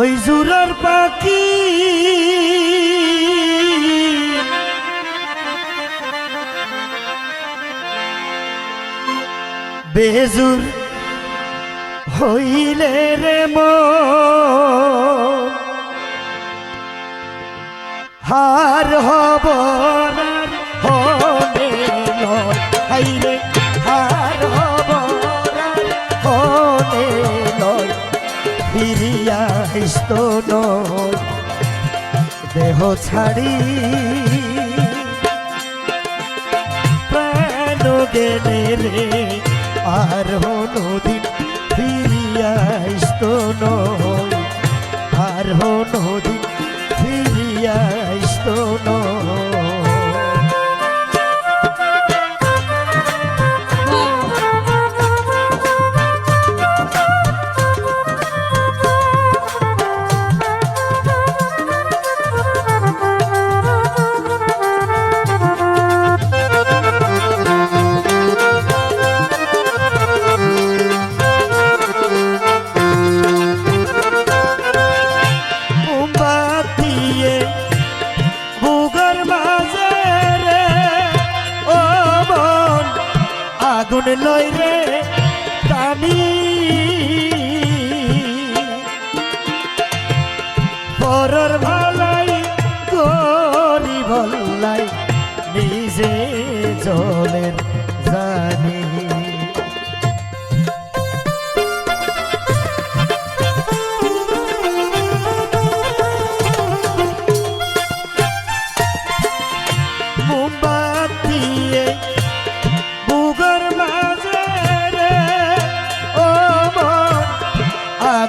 ওই জুরার পাখি। বেজুর হইলে রে হার হব হাইরে। নয় দেহ ছাড়ি। প্রাণ গেলে রে আর নদীন ফিরিয়া স্তন আর নদীন লই রে।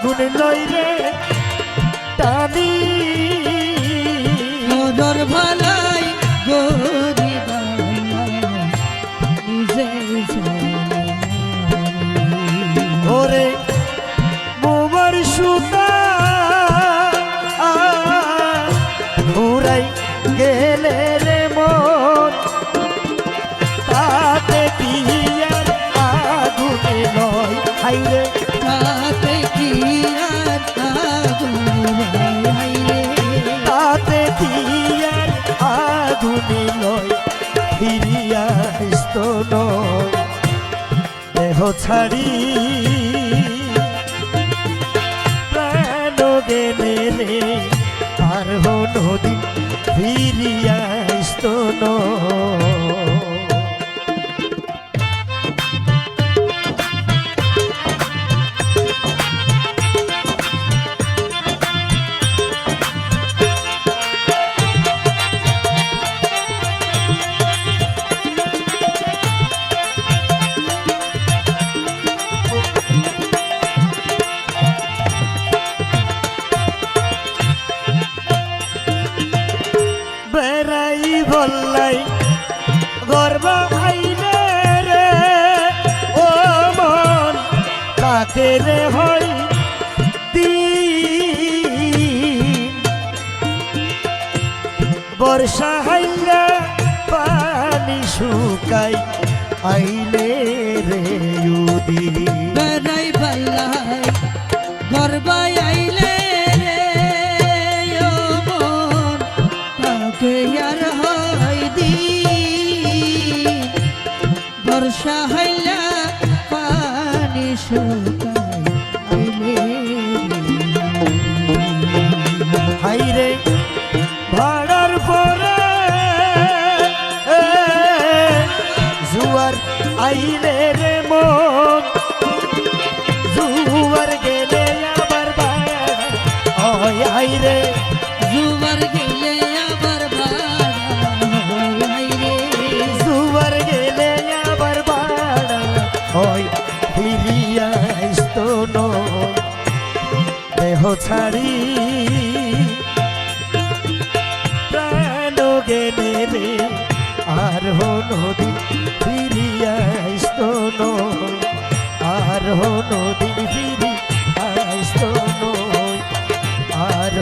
আগুন লই রে টানি। মদর ভালাই গরি নিজে ওরে মোমর সুতা ঘুরাই গেলে রে মন। তাতে আর আগুনে নয় হাইরে তাতে তাতে আর আগুনে নয় ফিরিয়া ইস্ত নয়। দেহ ছাড়ি, প্রাণ গেলে আর নদী ফিরিয়া ইস্ত বললাই গর্ব আইলে রে, ও মন, কাকে রে হই বর্ষা হাইলা পানি শুকাই, আইলে রে উদি বেড়াই পাল্লাই গর্বাই আইলে রে, ও মন তাকে আর হয় দি বর্ষা হইলা পানি হাইরে ভাড়ার পরে জুয়ার আইলে রে মন। জুয়ার গেলে আবার আইরে জুবার গেলে ফিরিয়া ইস্ত নয় দেহ ছাড়ি প্রাণ গেলে রে, আর নদী ফিরিয়া ইস্ত নয় আর নদী ফিরি আইস্ত নয় আর